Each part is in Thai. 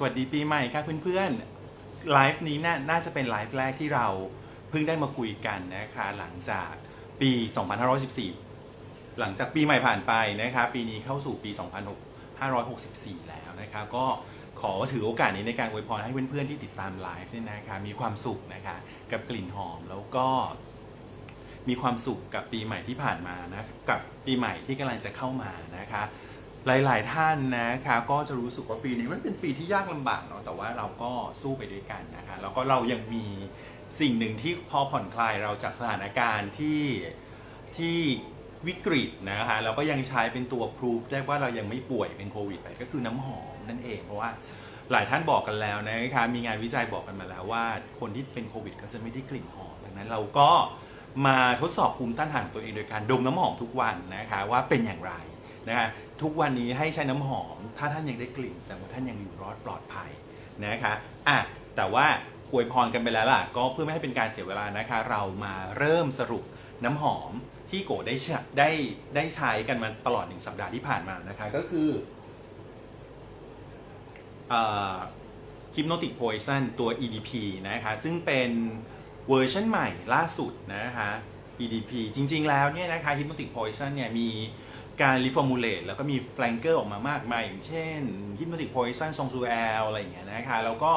สวัสดีปีใหม่ค่ะเพื่อนๆไลฟ์นี้น่าน่าจะเป็นไลฟ์แรกที่เราเพิ่งได้มาคุยกันนะคะหลังจากปี 2514 หลังจากปีใหม่ผ่านไปนะคะปีนี้เข้าสู่ปี 2564 แล้วนะคะก็ขอถือโอกาสนี้ในการอวยพรให้เพื่อนๆที่ติดตามไลฟ์เนี่ยนะคะมีความสุขนะคะกับกลิ่นหอมแล้วก็มีความสุขกับปีใหม่ที่ผ่านมานะกับปีใหม่ที่กำลังจะเข้ามานะคะ หลายๆท่านนะคะก็จะรู้สึกว่าปีนี้มันเป็นปีที่ยากลำบากเนาะแต่ว่าเราก็สู้ไปด้วยกันนะคะแล้วก็เรายังมีสิ่งหนึ่งที่พอผ่อนคลายเราจากสถานการณ์ที่ที่วิกฤตนะคะแล้วก็ยังใช้เป็นตัวพิสูจได้ว่าเรายังไม่ป่วยเป็นโควิดไปก็คือน้ำหอมนั่นเองเพราะว่าหลายท่านบอกกันแล้วนะคะมีงานวิจัยบอกกันมาแล้วว่า คนที่เป็นโควิดก็จะไม่ได้กลิ่นหอมดังนั้นเราก็มาทดสอบภูมิต้านทานของตัวเองโดยการดมน้ำหอมทุกวันนะคะว่าเป็นอย่างไรนะคะ ทุกวันนี้ให้ใช้น้ำหอม ถ้าท่านยังได้กลิ่นแสดงว่าท่านยังอยู่รอดปลอดภัยนะคะอะแต่ว่าอวยพรกันไปแล้วล่ะ ก็เพื่อไม่ให้เป็นการเสียเวลานะคะ เรามาเริ่มสรุปน้ำหอมที่โกได้ได้ได้ใช้กันมาตลอดหนึ่งสัปดาห์ที่ผ่านมานะคะ ก็คือฮิปโนติกโพยซันตัว EDP นะคะ ซึ่งเป็นเวอร์ชันใหม่ล่าสุดนะคะ EDP จริงๆแล้วเนี่ยนะคะ Hypnotic Poison เนี่ยมี การรีฟอร์มูลเลตแล้วก็มีแฟลงเกอร์ออกมามากมายอย่างเช่น Hypnotic Poison ทรงซูแอลอะไรอย่างเงี้ยนะคะแล้วก็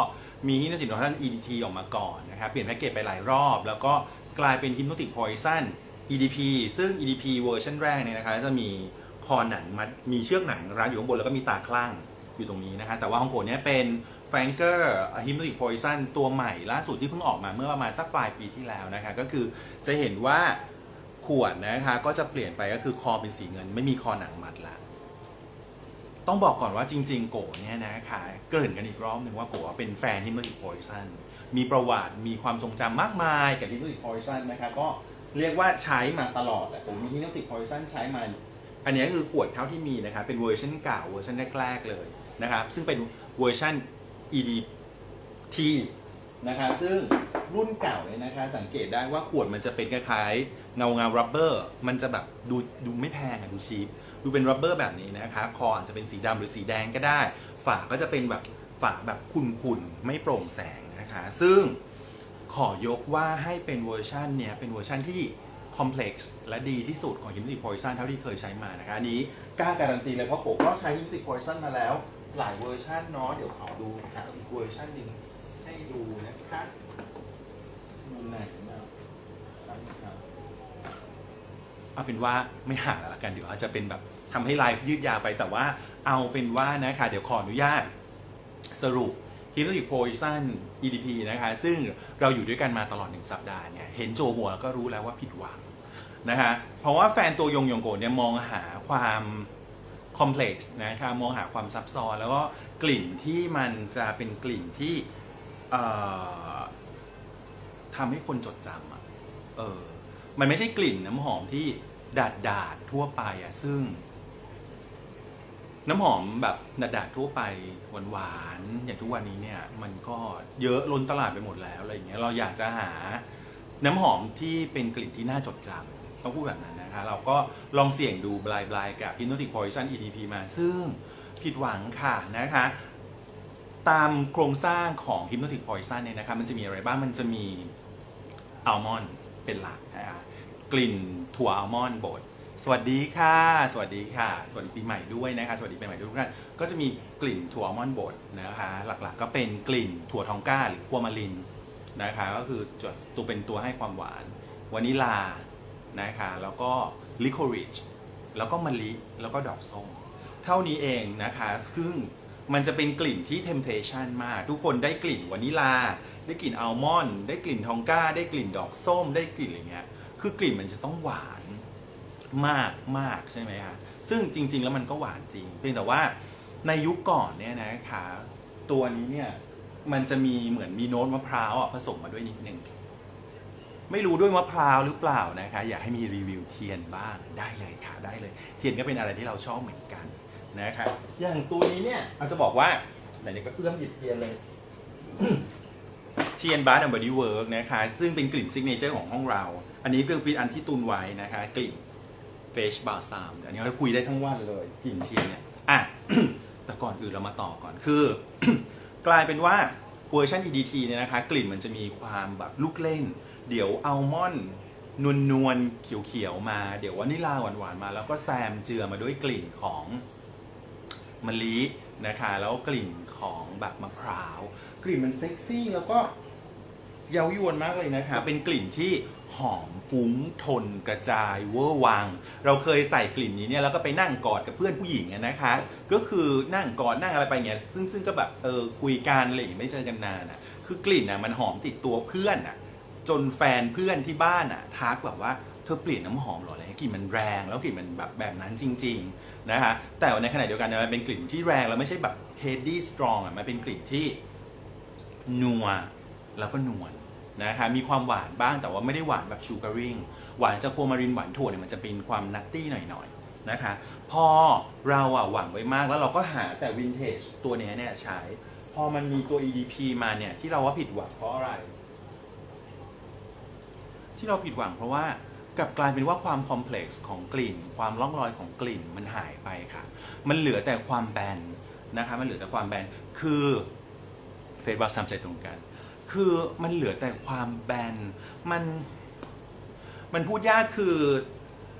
มี Hypnotic Poison EDT ออกมาก่อนนะคะเปลี่ยนแพ็กเกจไปหลายรอบ แล้วก็กลายเป็น Hypnotic Poison EDP ซึ่ง EDP เวอร์ชันแรกเนี่ยนะคะจะมีคอหนังมัดมีเชือกหนังรัดอยู่ข้างบนแล้วก็มีตาคลั่งอยู่ตรงนี้นะคะแต่ว่าของโกเนี่ยเป็น f r a n k e r Hypnotic Poison ตัวใหม่ล่าสุดที่เพิ่งออกมาเมื่อประมาณสักปลายปีที่แล้วนะคะก็คือจะเห็นว่า ขวดนะคะก็จะเปลี่ยนไปก็คือคอเป็นสีเงิน ไม่มีคอหนังมัดละต้องบอกก่อนว่าจริง ๆ โกเนี่ยนะคะเกริ่นกันอีกรอบหนึ่งว่าโกเป็นแฟน Hypnotic Poison มีประวัติมีความทรงจำมากมายกับ Hypnotic Poison นะคะก็เรียกว่าใช้มาตลอดแหละผมมี Hypnotic Poison ใช้มาอันนี้คือขวดเท่าที่มีนะคะเป็นเวอร์ชันเก่าเวอร์ชันแรกๆเลยนะครับซึ่งเป็นเวอร์ชัน EDT นะคะซึ่งรุ่นเก่าเนี่ยนะคะสังเกตได้ว่าขวดมันจะเป็นคล้ายๆ เงาเงารับเบอร์มันจะแบบดูดูไม่แพงอะดูชีพดูเป็นรับเบอร์แบบนี้นะคะคออาจจะเป็นสีดำหรือสีแดงก็ได้ ฝาก็จะเป็นแบบฝาแบบขุ่นๆไม่โปร่งแสงนะคะ ซึ่งขอยกว่าให้เป็นเวอร์ชันเนี่ยเป็นเวอร์ชันที่คอมเพล็กซ์และดีที่สุดของ Hypnotic Poison เท่าที่เคยใช้มานะคะอันนี้กล้าการันตีเลยเพราะผมก็ใช้ Hypnotic Poison มาแล้ว หลายเวอร์ชันเนาะเดี๋ยวขอดูหาอีกเวอร์ชันหนึ่งให้ดูนะคะมุมไหนนะครับ เอาเป็นว่าไม่หาแล้วละกันเดี๋ยวอาจจะเป็นแบบทำให้ไลฟ์ยืดยาวไปแต่ว่าเอาเป็นว่านะคะเดี๋ยวขออนุญาตสรุป Hypnotic Poison EDP นะคะ ซึ่งเราอยู่ด้วยกันมาตลอดหนึ่งสัปดาห์เนี่ย เห็นโจหัวก็รู้แล้วว่าผิดหวังนะคะ เพราะว่าแฟนตัวยงยงโกเนี่ยมองหาความคอมเพล็กซ์นะคะ มองหาความซับซ้อน แล้วก็กลิ่นที่มันจะเป็นกลิ่นที่ทำให้คนจดจำอะเออ มันไม่ใช่กลิ่นน้ำหอมที่ดาดดาดๆทั่วไปอะซึ่ง น้ำหอมแบบดาดดาดๆทั่วไปหวานๆอย่างทุกวันนี้เนี่ย มันก็เยอะล้นตลาดไปหมดแล้วอะไรอย่างเงี้ยเราอยากจะหาน้ำหอมที่เป็นกลิ่นที่น่าจดจำต้องพูดแบบนั้นนะคะ เราก็ลองเสี่ยงดูบลายบลายกับ Hypnotic Poison EDP มาซึ่งผิดหวังค่ะนะคะ ตามโครงสร้างของ Hypnotic Poison เนี่ยนะคะ มันจะมีอะไรบ้างมันจะมีอัลมอนด์ เป็นหลักนะคะกลิ่นถั่วอัลมอนด์บดสวัสดีค่ะ สวัสดีค่ะ สวัสดีปีใหม่ด้วยนะคะ สวัสดีปีใหม่ทุกท่าน ก็จะมีกลิ่นถั่วอัลมอนด์บดนะคะ หลักๆ ก็เป็นกลิ่นถั่วทองก้าหรือคัวมาลินนะคะ ก็คือตัวเป็นตัวให้ความหวานวานิลานะคะ แล้วก็ลิโคริชแล้วก็มะลิ แล้วก็ดอกส้ม เท่านี้เองนะคะ ซึ่งมันจะเป็นกลิ่นที่ temptation มาก ทุกคนได้กลิ่นวานิลา ได้กลิ่นอัลมอนด์ได้กลิ่นทองก้า ได้กลิ่นดอกส้ม ได้กลิ่นอะไรเงี้ย คือกลิ่นมันจะต้องหวานมากมากใช่ไหมคะซึ่งจริง ๆ แล้วมันก็หวานจริง เพียงแต่ว่าในยุคก่อนเนี่ยนะคะตัวนี้เนี่ยมันจะมีเหมือนมีโน้ตมะพร้าวอะผสมมาด้วยนิดนึงไม่รู้ด้วยมะพร้าวหรือเปล่านะคะ อยากให้มีรีวิวเทียนบ้างได้เลยค่ะได้เลย เทียนก็เป็นอะไรที่เราชอบเหมือนกันนะคะอย่างตัวนี้เนี่ยเราจะบอกว่าไหนๆก็เอื้อมหยิบเทียนเลย เทียนบาร์ดบอดี้เวิร์กนะคะ ซึ่งเป็นกลิ่นซิกเนเจอร์ของห้องเรา อันนี้คือเป็นอันที่ตุนไว้นะคะ กลิ่นเฟชบาร์ซามอันนี้เราคุยได้ทั้งวันเลยกลิ่นเทียนเนี่ยอะ แต่ก่อนอื่นเรามาต่อก่อนคือ กลายเป็นว่าเวอร์ชัน EDT เนี่ยนะคะ กลิ่นมันจะมีความแบบลูกเล่น เดี๋ยวอัลมอนด์นวลนวลๆเขียวๆมา เดี๋ยววานิลาหวานๆมา แล้วก็แซมเจือมาด้วยกลิ่นของมะลินะคะ แล้วกลิ่นของแบบมะพร้าว กลิ่นมันเซ็กซี่แล้วก็ เย้ายวนมากเลยนะคะ เป็นกลิ่นที่หอมฟุ้งทนกระจายเวอร์วัง เราเคยใส่กลิ่นนี้เนี่ยแล้วก็ไปนั่งกอดกับเพื่อนผู้หญิงนะคะ ก็คือนั่งกอดนั่งอะไรไปเงี้ยซึ่งซึ่งก็แบบเออคุยกันอะไรอย่างเงี้ยไม่เจอกันนานอะ คือกลิ่นอะมันหอมติดตัวเพื่อนอะ จนแฟนเพื่อนที่บ้านอะทักแบบว่าเธอเปลี่ยนน้ำหอมหรออะไรกลิ่นมันแรงแล้วกลิ่นมันแบบแบบนั้นจริง ๆนะคะ แต่ในขณะเดียวกันเนี่ยมันเป็นกลิ่นที่แรงแล้วไม่ใช่แบบ heady strong อะมันเป็นกลิ่นที่นัวแล้วก็นวล นะคะมีความหวานบ้างแต่ว่าไม่ได้หวานแบบชูการิงหวานจากโคมารินหวานถั่วเนี่ยมันจะเป็นความนัตตี้หน่อยๆนะคะ พอเราอะหวังไว้มากแล้วเราก็หาแต่วินเทจตัวเนี้ยเนี่ยใช้ พอมันมีตัว EDP มาเนี่ยที่เราว่าผิดหวังเพราะอะไร ที่เราผิดหวังเพราะว่ากลับกลายเป็นว่าความคอมเพล็กซ์ของกลิ่น ความล่องรอยของกลิ่นมันหายไปค่ะ มันเหลือแต่ความแบนนะคะ มันเหลือแต่ความแบน คือเฟซบุ๊กซ้ำใจตรงกัน คือมันเหลือแต่ความแบน มัน มันพูดยากคือ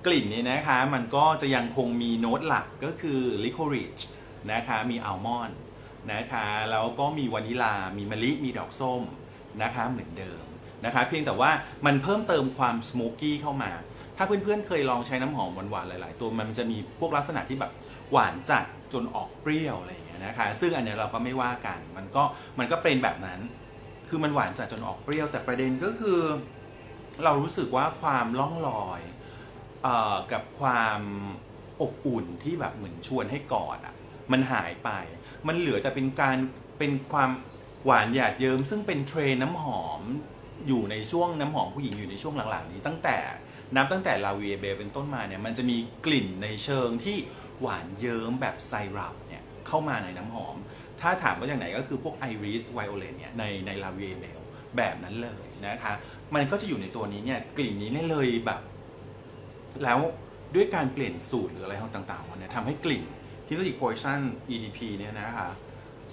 กลิ่นนี้นะคะ มันก็จะยังคงมีโน้ตหลักก็คือลิโคริชนะคะมีอัลมอนด์นะคะแล้วก็มีวานิลา มีมะลิ มีดอกส้มนะคะเหมือนเดิมนะคะเพียงแต่ว่ามันเพิ่มเติมความสโมกกี้เข้ามา ถ้าเพื่อนๆเคยลองใช้น้ำหอมหวานๆหลาย ๆ ตัวมันจะมีพวกลักษณะที่แบบหวานจัดจนออกเปรี้ยวอะไรอย่างเงี้ยนะคะซึ่งอันเนี้ยเราก็ไม่ว่ากันมันก็มันก็เป็นแบบนั้น คือมันหวานจัดจนออกเปรี้ยวแต่ประเด็นก็คือ เรารู้สึกว่าความล่องลอยเออกับความอบอุ่นที่แบบเหมือนชวนให้กอดอะมันหายไป มันเหลือแต่เป็นการเป็นความหวานหยาดเยิ้มซึ่งเป็นเทรนน้ำหอมอยู่ในช่วงน้ำหอมผู้หญิงอยู่ในช่วงหลังๆนี้ตั้งแต่นับตั้งแต่ลาวีเบเป็นต้นมาเนี่ยมันจะมีกลิ่นในเชิงที่หวานเยิ้มแบบไซรัปเนี่ยเข้ามาในน้ำหอม ถ้าถามว่าจากไหนก็คือพวกไอริสไวโอเลเนี่ยในในลาวีเบลแบบนั้นเลยนะคะ มันก็จะอยู่ในตัวนี้เนี่ยกลิ่นนี้เนี่ยเลยแบบ แล้วด้วยการเปลี่ยนสูตรหรืออะไรต่างๆเนี่ยทำให้กลิ่น Hypnotic Poison EDP เนี่ยนะคะ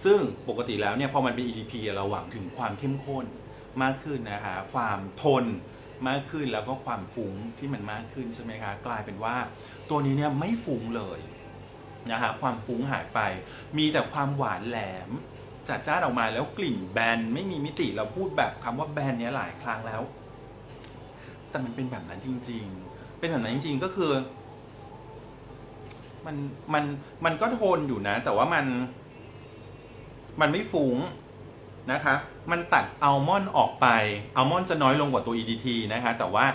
ซึ่งปกติแล้วเนี่ยพอมันเป็น EDP เราหวังถึงความเข้มข้นมากขึ้นนะคะความทนมากขึ้นแล้วก็ความฟุ้งที่มันมากขึ้นใช่ไหมคะกลายเป็นว่าตัวนี้เนี่ยไม่ฟุ้งเลย นะฮะความฟุ้งหายไป มีแต่ความหวานแหลมจัดจ้านออกมาแล้วกลิ่นแบนไม่มีมิติเราพูดแบบคำว่าแบนเนี้ยหลายครั้งแล้ว แต่มันเป็นแบบนั้นจริง ๆ เป็นแบบนั้นจริง ๆ ก็คือ มันมันมันก็โทนอยู่นะ แต่ว่ามัน มันไม่ฟุ้งนะคะ มันตัดอัลมอนด์ออกไปอัลมอนด์จะน้อยลงกว่าตัว EDT นะคะ แต่ว่า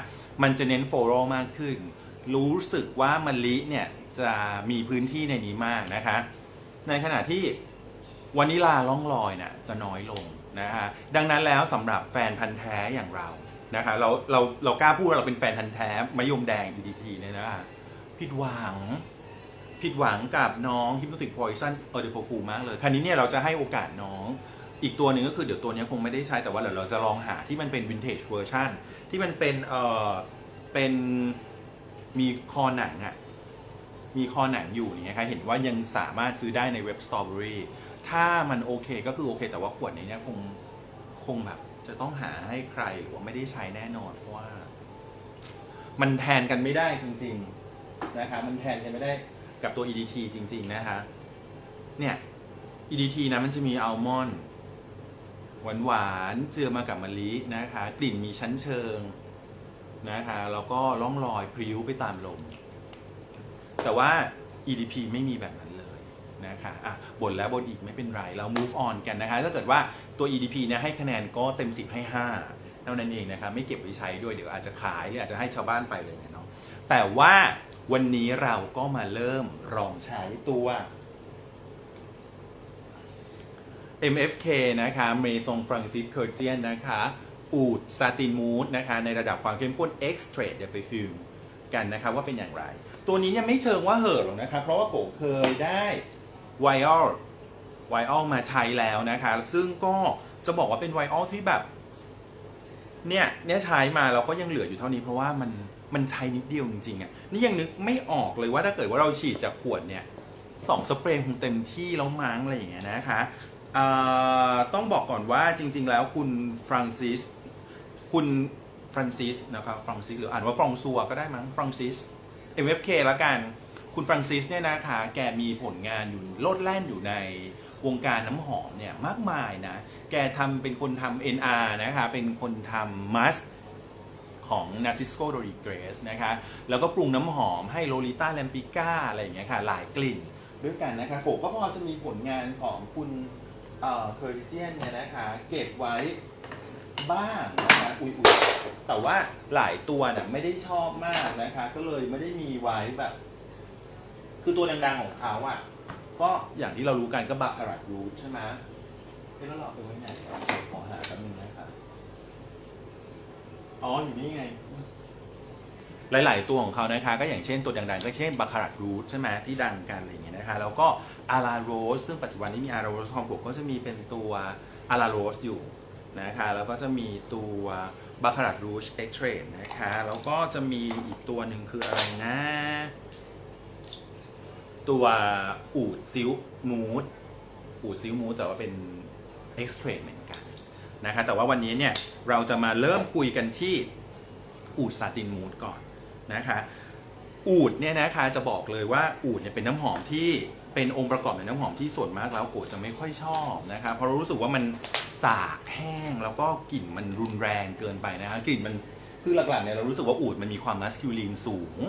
มันจะเน้นโฟโรมากขึ้น รู้สึกว่ามะลิเนี่ยจะมีพื้นที่ในนี้มากนะคะ ในขณะที่วานิลาล่องลอยน่ะจะน้อยลงนะคะดังนั้นแล้วสำหรับแฟนพันธ์แท้อย่างเรานะคะเราเราเรากล้าพูดว่าเราเป็นแฟนพันธ์แท้มะยมแดง EDT เนี่ยนะคะผิดหวังผิดหวังกับน้อง Hypnotic Poison เออเดโ f ฟูมากเลยคราวนี้เนี่ยเราจะให้โอกาสน้องอีกตัวหนึ่งก็คือเดี๋ยวตัวนี้คงไม่ได้ใช้แต่ว่าเดี๋ยวเราจะลองหาที่มันเป็น Vintage Version ที่มันเป็นเออเป็น มีคอหนังอะมีคอหนังอยู่เนี่ยครับเห็นว่ายังสามารถซื้อได้ในเว็บ Strawberry ถ้ามันโอเคก็คือโอเค แต่ว่าขวดนี้เนี่ยคงคงแบบจะต้องหาให้ใครหรือว่าไม่ได้ใช้แน่นอนเพราะว่า มันแทนกันไม่ได้จริง ๆ นะคะมันแทนกันไม่ได้กับตัว EDT จริง ๆ นะคะ เนี่ย EDT นะมันจะมีอัลมอนด์หวานหวานๆเจือมากับมะลินะคะ กลิ่นมีชั้นเชิง นะคะแล้วก็ล่องลอยพริ้วไปตามลม แต่ว่า EDP ไม่มีแบบนั้นเลยนะคะอะบนแล้วบนอีกไม่เป็นไร เรา move on กันนะคะ ถ้าเกิดว่าตัว EDP เนี่ยให้คะแนนก็เต็ม 10 ให้ 5 เท่านั้นเองนะคะไม่เก็บไว้ใช้ด้วยเดี๋ยวอาจจะขายหรืออาจจะให้ชาวบ้านไปเลยเนาะแต่ว่าวันนี้เราก็มาเริ่มลองใช้ตัว MFK นะคะเมซงฟรังซิสเคอร์เจียนนะคะ อูดซาตินมูดนะคะในระดับความเข้มข้น Extrate เดี๋ยวไปฟิลกันนะคะว่าเป็นอย่างไร ตัวนี้เนี่ยไม่เชิงว่าเห่อหรอกนะคะเพราะว่าโกเคยได้ไวออลไวออลมาใช้แล้วนะคะ ซึ่งก็จะบอกว่าเป็นไวออลที่แบบ เนี่ยเนี่ยใช้มาเราก็ยังเหลืออยู่เท่านี้เพราะว่ามันมันใช้นิดเดียวจริงๆอะนี่ยังนึกไม่ออกเลยว่าถ้าเกิดว่าเราฉีดจากขวดเนี่ยสองสเปรย์คงเต็มที่แล้วมั้งอะไรอย่างเงี้ยนะคะต้องบอกก่อนว่าจริง ๆ แล้วคุณฟรานซิส คุณฟรานซิสนะครับฟรานซิสหรืออ่านว่าฟรองซัวก็ได้มั้งฟรานซิส MFK ละกัน คุณฟรานซิสเนี่ยนะคะแกมีผลงานอยู่โลดแล่นอยู่ในวงการน้ำหอมเนี่ยมากมายนะ แกทำเป็นคนทำ NR นะคะ เป็นคนทำมัสของ Narcisco Rodriguez นะคะ แล้วก็ปรุงน้ำหอมให้ Lolita Lampica อะไรอย่างเงี้ยค่ะ หลายกลิ่นด้วยกันนะคะโกก็พอจะมีผลงานของคุณเอ่อเคอร์เจียนเนี่ยนะคะ เก็บไว้ บ้างนะคะอุยอุยแต่ว่าหลายตัวเนี่ยไม่ได้ชอบมากนะคะ ก็เลยไม่ได้มีไว้แบบ คือตัวดังๆของเขาอะ ก็อย่างที่เรารู้กันก็บาคารัดรูทใช่ไหมเฮ้ยแล้วเราเอาไปไว้ไหนอะขอหาแป๊บนึงนะคะอ๋ออยู่นี่ไง หลาย ๆ ตัวของเขานะคะ ก็อย่างเช่นตัวดังๆ ก็เช่นบาคารัดรูทใช่ไหมที่ดังกันอะไรอย่างเงี้ยนะคะ แล้วก็อาราโรสซึ่งปัจจุบันนี้มีอาราโรสของผมก็จะมีเป็นตัวอาราโรสอยู่ นะคะแล้วก็จะมีตัวบาคารัดรูชเอ็กเทรดนะคะแล้วก็จะมีอีกตัวหนึ่งคืออะไรนะ ตัวอูดซิลมูดอูดซิลมูดแต่ว่าเป็นเอ็กเทรดเหมือนกันนะคะแต่ว่าวันนี้เนี่ยเราจะมาเริ่มคุยกันที่อูดซาตินมูดก่อนนะคะอูดเนี่ยนะคะจะบอกเลยว่าอูดเนี่ยเป็นน้ำหอมที่เป็นองค์ประกอบในน้ำหอมที่ส่วนมากแล้วโกรธจะไม่ค่อยชอบนะคะเพราะรู้สึกว่ามัน สากแห้งแล้วก็กลิ่นมันรุนแรงเกินไปนะคะกลิ่นมันคือหลักๆเนี่ยเรารู้สึกว่าอูดมันมีความมัสคิวลีนสูง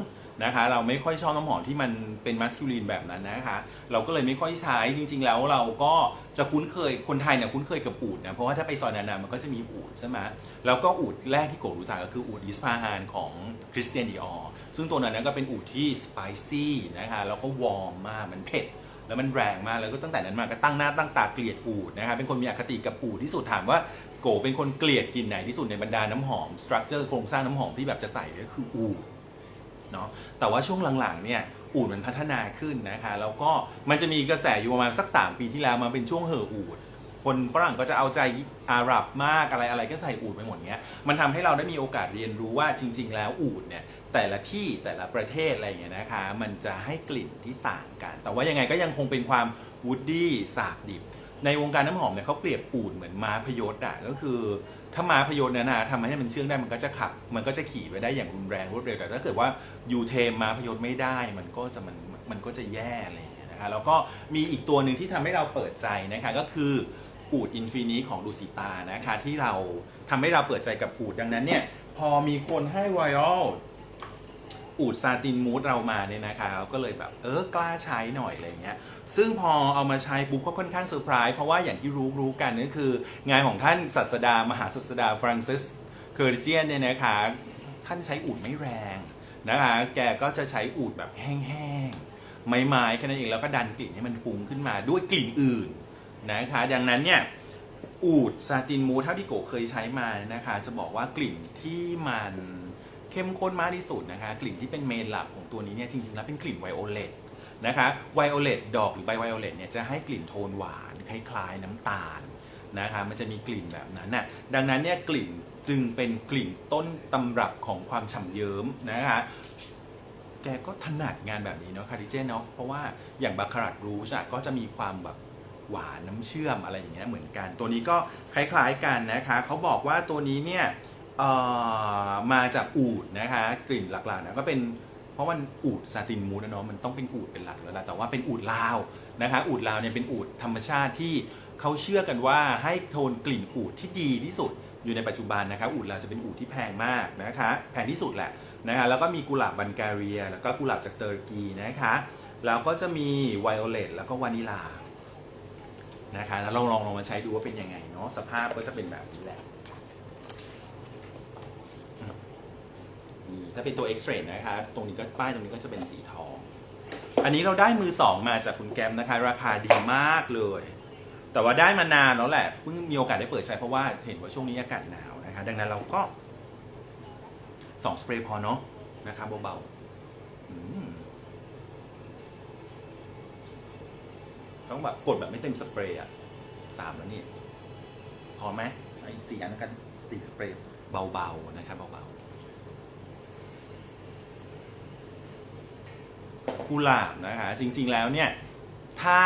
นะคะ เราไม่ค่อยชอบน้ำหอมที่มันเป็นมัสคิวลีนแบบนั้นนะคะ เราก็เลยไม่ค่อยใช้จริง ๆ แล้วเราก็จะคุ้นเคยคนไทยเนี่ยคุ้นเคยกับอูดนะเพราะว่าถ้าไปซอยนานามันก็จะมีอูดใช่ไหมแล้วก็อูดแรกที่โกรู้จักก็คืออูดอิสพาฮานของคริสเตียนดีออซึ่งตัวนั้นก็เป็นอูดที่สไปซี่นะคะแล้วก็วอร์มมากมันเผ็ด แล้วมันแรงมากแล้วก็ตั้งแต่นั้นมาก็ตั้งหน้าตั้งตาเกลียดอูดนะครับเป็นคนมีอคติกับอูดที่สุดถามว่าโกเป็นคนเกลียดกลิ่นไหนที่สุดในบรรดาน้ำหอมสตรัคเจอร์โครงสร้างน้ำหอมที่แบบจะใส่ก็คืออูดเนาะแต่ว่าช่วงหลังๆเนี่ยอูดมันพัฒนาขึ้นนะคะแล้วก็มันจะมีกระแสอยู่ประมาณสัก 3 ปีที่แล้วมาเป็นช่วงเห่ออูด คนฝรั่งก็จะเอาใจอาหรับมากอะไรอะไรก็ใส่อูดไปหมดเนี้ย มันทำให้เราได้มีโอกาสเรียนรู้ว่าจริง ๆ แล้วอูดเนี่ยแต่ละที่แต่ละประเทศอะไรอย่างเงี้ยนะคะ มันจะให้กลิ่นที่ต่างกัน แต่ว่ายังไงก็ยังคงเป็นความวูดดี้สากดิบ ในวงการน้ำหอมเนี่ยเขาเปรียบอูดเหมือนม้าพยศอะก็คือถ้าม้าพยศเนี่ยนะทำให้มันเชื่องได้มันก็จะขับ มันก็จะขี่ไปได้อย่างรุนแรงรวดเร็วแต่ถ้าเกิดว่ายูเทมม้าพยศไม่ได้ มันก็จะมันมันก็จะแย่อะไรอย่างเงี้ยนะคะแล้วก็มีอีกตัวหนึ่งที่ทำให้เราเปิดใจนะคะก็คือ อูดอินฟินิของดูสิตานะคะที่เราทำให้เราเปิดใจกับอูดดังนั้นเนี่ยพอมีคนให้รอยัลอูดซาตินมูดเรามาเนี่ยนะคะเราก็เลยแบบเออกล้าใช้หน่อยอะไรเงี้ยซึ่งพอเอามาใช้ปุ๊บก็ค่อนข้างเซอร์ไพรส์เพราะว่าอย่างที่รู้รู้กันก็คือ งานของท่านศาสดามหาศาสดาฟรานซิสเคอร์เจียนเนี่ยนะคะท่านใช้อูดไม่แรงนะคะแกก็จะใช้อูดแบบแห้งๆไม้ๆแค่นั้นเองแล้วก็ดันกลิ่นให้มันฟุ้งขึ้นมาด้วยกลิ่นอื่น นะคะ ดังนั้นเนี่ยอูดซาตินมูเท่าที่โกเคยใช้มานะคะ จะบอกว่ากลิ่นที่มันเข้มข้นมากที่สุดนะคะ กลิ่นที่เป็นเมนหลักของตัวนี้เนี่ยจริงๆแล้วเป็นกลิ่นไวโอเลตนะคะไวโอเลตดอกหรือใบไวโอเลตเนี่ยจะให้กลิ่นโทนหวานคล้ายๆ น้ำตาลนะคะ มันจะมีกลิ่นแบบนั้นน่ะดังนั้นเนี่ยกลิ่นจึงเป็นกลิ่นต้นตำรับของความฉ่ำเยิ้มนะคะแกก็ถนัดงานแบบนี้เนาะคาริเจนเนาะเพราะว่าอย่างบาคารัดรูชอะก็จะมีความแบบ หวานน้ำเชื่อมอะไรอย่างเงี้ยเหมือนกัน ตัวนี้ก็คล้ายๆกันนะคะเขาบอกว่าตัวนี้เนี่ยมาจากอูดนะคะกลิ่นหลักๆนะก็เป็นเพราะมันอูดซาตินมูนะเนาะมันต้องเป็นอูดเป็นหลักแล้วล่ะแต่ว่าเป็นอูดลาวนะคะอูดลาวเนี่ยเป็นอูดธรรมชาติที่เขาเชื่อกันว่าให้โทนกลิ่นอูดที่ดีที่สุดอยู่ในปัจจุบันนะคะอูดลาวจะเป็นอูดที่แพงมากนะคะแพงที่สุดแหละนะคะแล้วก็มีกุหลาบบันการียแล้วก็กุหลาบจากเตอร์กีนะคะแล้วก็จะมีไวโอเลตแล้วก็วานิลา นะคะแล้วลองลองลองมาใช้ดูว่าเป็นยังไงเนาะสภาพก็จะเป็นแบบนี้แหละนี่ถ้าเป็นตัวเอ็กซ์เรนะคะ ตรงนี้ก็ป้ายตรงนี้ก็จะเป็นสีทอง อันนี้เราได้มือสองมาจากคุณแกมนะคะ ราคาดีมากเลย แต่ว่าได้มานานแล้วแหละเพิ่งมีโอกาสได้เปิดใช้เพราะว่าเห็นว่าช่วงนี้อากาศหนาวนะคะ ดังนั้นเราก็สองสเปรย์พอเนาะนะครับเบาๆอืม ต้องแบบกดแบบไม่เต็มสเปรย์อะสามแล้วนี่พอไหมไอ้สี่อันกันสี่สเปรย์เบาๆนะครับเบาๆกุหลาบนะคะจริง ๆแล้วเนี่ยถ้า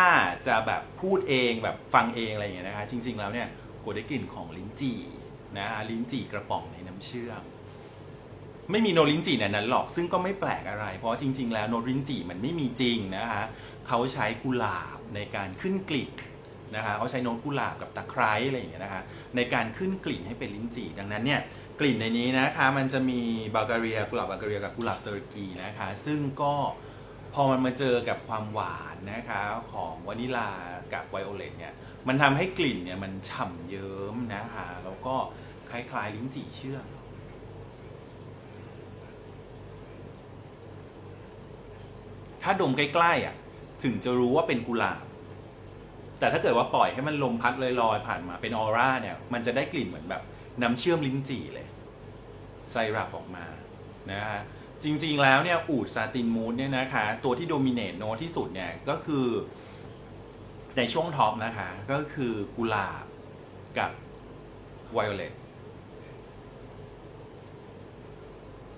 จะแบบพูดเองแบบฟังเองอะไรอย่างเงี้ยนะคะ จริง ๆ แล้วเนี่ยโกได้กลิ่นของลิ้นจี่นะฮะลิ้นจี่กระป๋องในน้ำเชื่อม ไม่มีโนลิ้นจี่ในนั้นหรอกซึ่งก็ไม่แปลกอะไร เพราะจริง ๆ แล้วโนลิ้นจี่มันไม่มีจริงนะคะ เขาใช้กุหลาบในการขึ้นกลิ่นนะคะเขาใช้โนตกุหลาบกับตะไคร้อะไรอย่างเงี้ยนะคะในการขึ้นกลิ่นให้เป็นลิ้นจี่ดังนั้นเนี่ยกลิ่นในนี้นะคะมันจะมีบัลกเรียกุหลาบบัลกเรียกับกุหลาบตุรกีนะคะซึ่งก็พอมันมาเจอกับความหวานนะคะของวานิลากับไวโอเลตเนี่ยมันทำให้กลิ่นเนี่ยมันฉ่ำเยิ้มนะคะแล้วก็คล้ายๆลิ้นจี่เชื่อมถ้าดมใกล้ๆอะ ถึงจะรู้ว่าเป็นกุหลาบ แต่ถ้าเกิดว่าปล่อยให้มันลมพัดลอยๆผ่านมาเป็นออร่าเนี่ย มันจะได้กลิ่นเหมือนแบบน้ำเชื่อมลิ้นจี่เลยไซรัปออกมานะฮะจริงๆแล้วเนี่ยอูดซาตินมูดเนี่ยนะคะตัวที่โดมิเนตโนที่สุดเนี่ยก็คือ ในช่วงท็อปนะคะก็คือกุหลาบกับไวโอเลต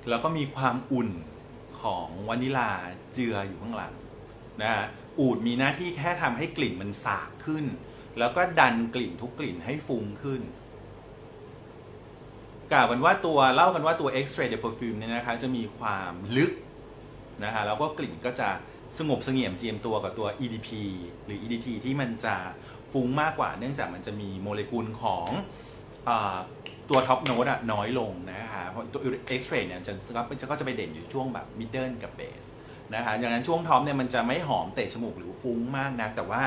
แล้วก็มีความอุ่นของวานิลาเจืออยู่ข้างหลัง นะอูดมีหน้าที่แค่ทำให้กลิ่นมันสากขึ้น แล้วก็ดันกลิ่นทุกกลิ่นให้ฟุ้งขึ้นกล่าวกันว่าตัวเล่ากันว่าตัว X-ray de perfume เนี่ยนะคะจะมีความลึกนะฮะแล้วก็กลิ่นก็จะสงบเสงี่ยมเจียมตัวกับตัว EDP หรือ EDT ที่มันจะฟุ้งมากกว่า เนื่องจากมันจะมีโมเลกุลของอตัวท็อปโนดอะน้อยลงนะคะเพราะตัว X-ray เนี่ยจะจะก็จะไปเด่นอยู่ช่วงแบบ middle กับ base นะคะดังนั้นช่วงท็อปเนี่ยมันจะไม่หอมเตะจมูกหรือฟุ้งมากนะแต่ว่า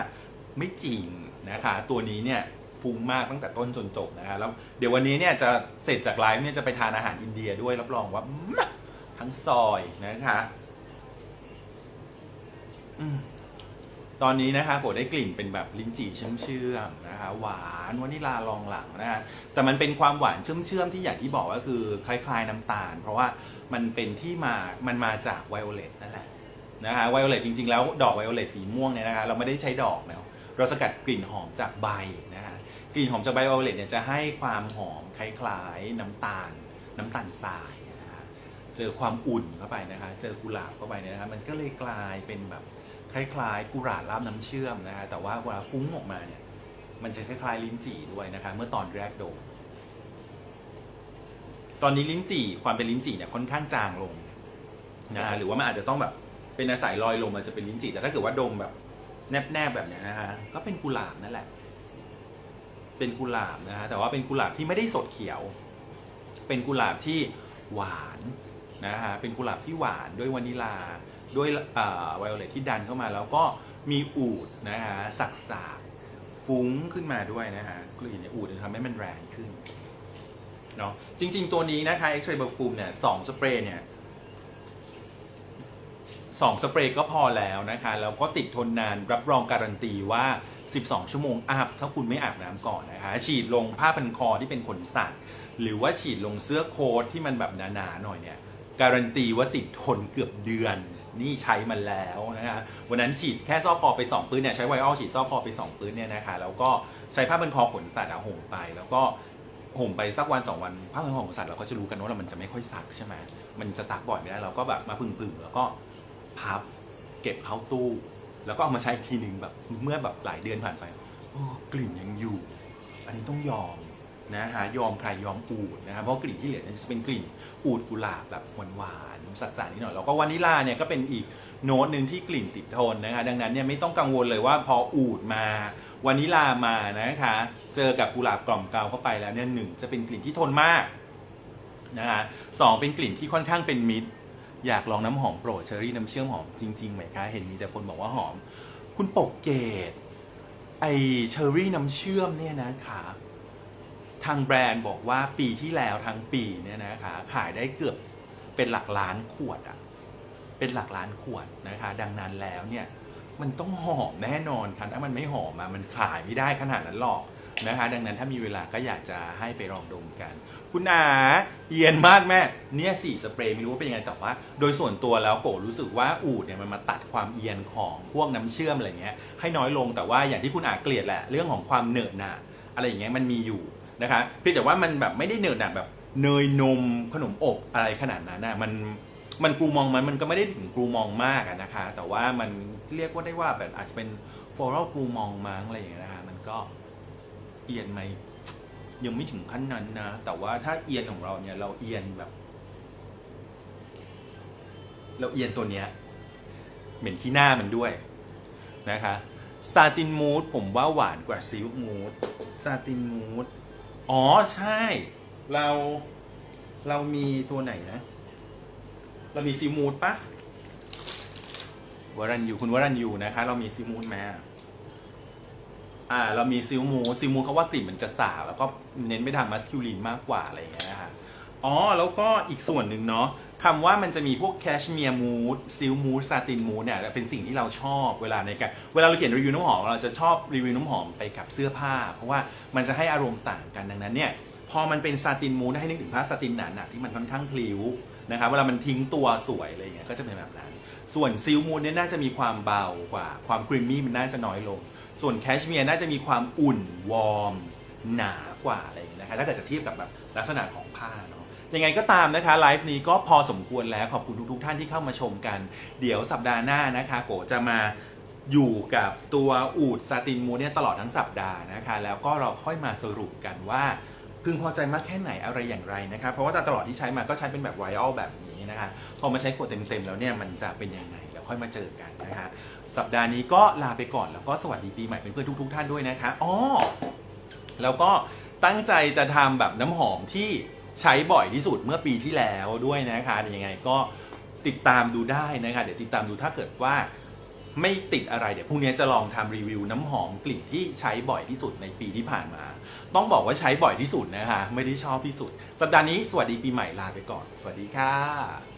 ไม่จริงนะคะตัวนี้เนี่ยฟุ้งมากตั้งแต่ต้นจนจบนะคะแล้วเดี๋ยววันนี้เนี่ยจะเสร็จจากไลฟ์เนี่ยจะไปทานอาหารอินเดียด้วยรับรองว่าทั้งซอยนะคะ อืม ตอนนี้นะคะโกได้กลิ่นเป็นแบบลิ้นจี่เชื่อมๆนะคะหวานวานิลาลองหลังนะคะแต่มันเป็นความหวานเชื่อมๆที่อย่างที่บอกว่าคือคล้ายๆน้ำตาล เพราะว่ามันเป็นที่มามันมาจากไวโอเลตนั่นแหละนะคะไวโอเลตจริงๆแล้วดอกไวโอเลตสีม่วงเนี่ยนะคะเราไม่ได้ใช้ดอกนะเราสกัดกลิ่นหอมจากใบนะคะกลิ่นหอมจากใบไวโอเลตเนี่ยจะให้ความหอมคล้ายๆน้ำตาล น้ำตาลทรายนะคะเจอความอุ่นเข้าไปนะคะ เจอกุหลาบเข้าไปเนี่ยนะคะมันก็เลยกลายเป็นแบบ คล้ายๆกุหลาบราบน้ำเชื่อมนะคะแต่ว่าเวลาฟุ้งออกมาเนี่ยมันจะคล้ายๆลิ้นจี่ด้วยนะคะเมื่อตอนแรกโดมตอนนี้ลิ้นจี่ความเป็นลิ้นจี่เนี่ยค่อนข้างจางลงนะฮะหรือว่ามันอาจจะต้องแบบเป็นอาศัยลอยลมมันจะเป็นลิ้นจี่แต่ถ้าเกิดว่าดมแบบแนบๆแบบเนี้ยนะฮะก็เป็นกุหลาบนั่นแหละ เป็นกุหลาบนะฮะแต่ว่าเป็นกุหลาบที่ไม่ได้สดเขียว เป็นกุหลาบที่หวานนะฮะเป็นกุหลาบที่หวานด้วยวานิลา ด้วยไวโอเลตที่ดันเข้ามาแล้วก็มีอูดนะฮะสักสาฟุ้งขึ้นมาด้วยนะฮะกลิ่นเนี่ยอูดจะทำให้มันแรงขึ้นเนาะจริง ๆ ตัวนี้นะคะ X-ray b e r f u m เนี่ยสองสเปรย์เนี่ยสองสเปรย์ก็พอแล้วนะคะ แล้วก็ติดทนนานรับรองการันตีว่า 12 ชั่วโมงอัพถ้าคุณไม่อาบน้ำก่อนนะคะ ฉีดลงผ้าพันคอที่เป็นขนสัตว์ หรือว่าฉีดลงเสื้อโค้ทที่มันแบบหนาๆหน่อยเนี่ย การันตีว่าติดทนเกือบเดือน นี่ใช้มันแล้วนะคะวันนั้นฉีดแค่ซอกคอไป2ปื้นเนี่ยใช้ไวออลฉีดซอกคอไป2ปื้นเนี่ยนะคะแล้วก็ใช้ผ้าพันคอขนสัตว์อะห่มไป แล้วก็ห่มไปสักวันสองวันผ้าพันคอขนสัตว์เราก็จะรู้กันว่ามันจะไม่ค่อยซักใช่ไหมมันจะซักบ่อยไม่ได้เราก็แบบมาพึ่งๆแล้วก็พับเก็บเข้าตู้ แล้วก็เอามาใช้อีกทีหนึ่งแบบเมื่อแบบหลายเดือนผ่านไปกลิ่นยังอยู่ อันนี้ต้องยอมนะฮะยอมใครยอมอูดนะฮะเพราะกลิ่นที่เหลือจะเป็นกลิ่นอูดกุหลาบแบบหวาน สักสานนิดหน่อยแล้วก็วานิลาเนี่ยก็เป็นอีกโน้ตหนึ่งที่กลิ่นติดทนนะคะดังนั้นเนี่ยไม่ต้องกังวลเลยว่าพออูดมาวานิลามานะคะ เจอกับกุหลาบกล่อมเกลาเข้าไปแล้วเนี่ยหนึ่งจะเป็นกลิ่นที่ทนมากนะฮะสองเป็นกลิ่นที่ค่อนข้างเป็นมิตร อยากลองน้ำหอมโปรดเชอรี่น้ำเชื่อมหอมจริงๆไหมคะเห็นมีแต่คนบอกว่าหอม คุณปกเกตไอเชอรี่น้ำเชื่อมเนี่ยนะคะทางแบรนด์บอกว่าปีที่แล้วทั้งปีเนี่ยนะคะขายได้เกือบ เป็นหลักล้านขวดอะเป็นหลักล้านขวดนะคะ ดังนั้นแล้วเนี่ยมันต้องหอมแน่นอนค่ะถ้ามันไม่หอมอะมันขายไม่ได้ขนาดนั้นหรอกนะคะ ดังนั้นถ้ามีเวลาก็อยากจะให้ไปลองดมกัน คุณอาเอียนมากแม่เนี่ยสี่สเปรย์ไม่รู้ว่าเป็นยังไงแต่ว่า โดยส่วนตัวแล้วโกรู้สึกว่าอูดเนี่ยมันมาตัดความเอียนของพวกน้ำเชื่อมอะไรเงี้ยให้น้อยลงแต่ว่าอย่างที่คุณอาเกลียดแหละเรื่องของความเหนอะหนะอะไรอย่างเงี้ยมันมีอยู่นะคะเพียงแต่ว่ามันแบบไม่ได้เหนอะหนะแบบ เนยนมขนมอบอะไรขนาดนั้นนะมันมันกรูมองมันมันก็ไม่ได้ถึงกรูมองมากนะคะ แต่ว่ามันเรียกว่าได้ว่าแบบอาจจะเป็น floral blue มองมั้งอะไรอย่างเงี้ยนะฮะมันก็เอียนไหมยังไม่ถึงขั้นนั้นนะ แต่ว่าถ้าเอียนของเราเนี่ยเราเอียนแบบ เราเอียนตัวเนี้ยเหม็นขี้หน้ามันด้วยนะคะสตาตินมูดผมว่าหวานกว่าซิลมูดสตาตินมูดอ๋อใช่ เราเรามีตัวไหนนะ เรามีซิลมูดปะวรันยูคุณวรันยูนะคะ เรามีซิลมูดไหมอ่า เรามีซิลมูดซิลมูดเขาว่ากลิ่นมันจะสาบแล้วก็เน้นไปทางมัสคิวลินมากกว่าอะไรอย่างเงี้ยนะคะอ๋อ แล้วก็อีกส่วนหนึ่งเนาะคำว่ามันจะมีพวกแคชเมียร์มูดซิลมูดซาตินมูดเนี่ยเป็นสิ่งที่เราชอบเวลาในการเวลาเราเขียนรีวิวน้ำหอม เราจะชอบรีวิวน้ำหอมไปกับเสื้อผ้า เพราะว่ามันจะให้อารมณ์ต่างกันดังนั้นเนี่ย พอมันเป็นซาตินมูดให้นึกถึงผ้าซาตินหนาๆที่มันค่อนข้างพลิ้วนะครับเวลามันทิ้งตัวสวยอะไรเงี้ยก็จะเป็นแบบนั้น ส่วนซิลมูดเนี่ยน่าจะมีความเบากว่า ความครีมมี่มันน่าจะน้อยลง ส่วนแคชเมียร์น่าจะมีความอุ่นวอร์มหนากว่าอะไรอย่างเงี้ยนะคะถ้าเกิดจะเทียบกับแบบลักษณะของผ้าเนาะยังไงก็ตามนะคะไลฟ์นี้ก็พอสมควรแล้วขอบคุณทุกๆท่านที่เข้ามาชมกัน เดี๋ยวสัปดาห์หน้านะคะโกจะมาอยู่กับตัวอูดซาตินมูเนี่ยตลอดทั้งสัปดาห์นะคะ แล้วก็เราค่อยมาสรุปกันว่า พึงพอใจมากแค่ไหนอะไรอย่างไรนะคะเพราะว่าตลอดที่ใช้มาก็ใช้เป็นแบบไวรัลแบบนี้นะคะพอมาใช้ขวดเต็มๆแล้วเนี่ยมันจะเป็นยังไงแล้วค่อยมาเจอกันนะคะสัปดาห์นี้ก็ลาไปก่อนแล้วก็สวัสดีปีใหม่เพื่อนๆทุกๆท่านด้วยนะคะอ๋อแล้วก็ตั้งใจจะทำแบบน้ำหอมที่ใช้บ่อยที่สุดเมื่อปีที่แล้วด้วยนะคะยังไงก็ติดตามดูได้นะคะ เดี๋ยวติดตามดูถ้าเกิดว่าไม่ติดอะไรเดี๋ยวพรุ่งนี้จะลองทำรีวิวน้ำหอมกลิ่นที่ใช้บ่อยที่สุดในปีที่ผ่านมา ต้องบอกว่าใช้บ่อยที่สุดนะคะ ไม่ได้ชอบที่สุด สัปดาห์นี้สวัสดีปีใหม่ลาไปก่อน สวัสดีค่ะ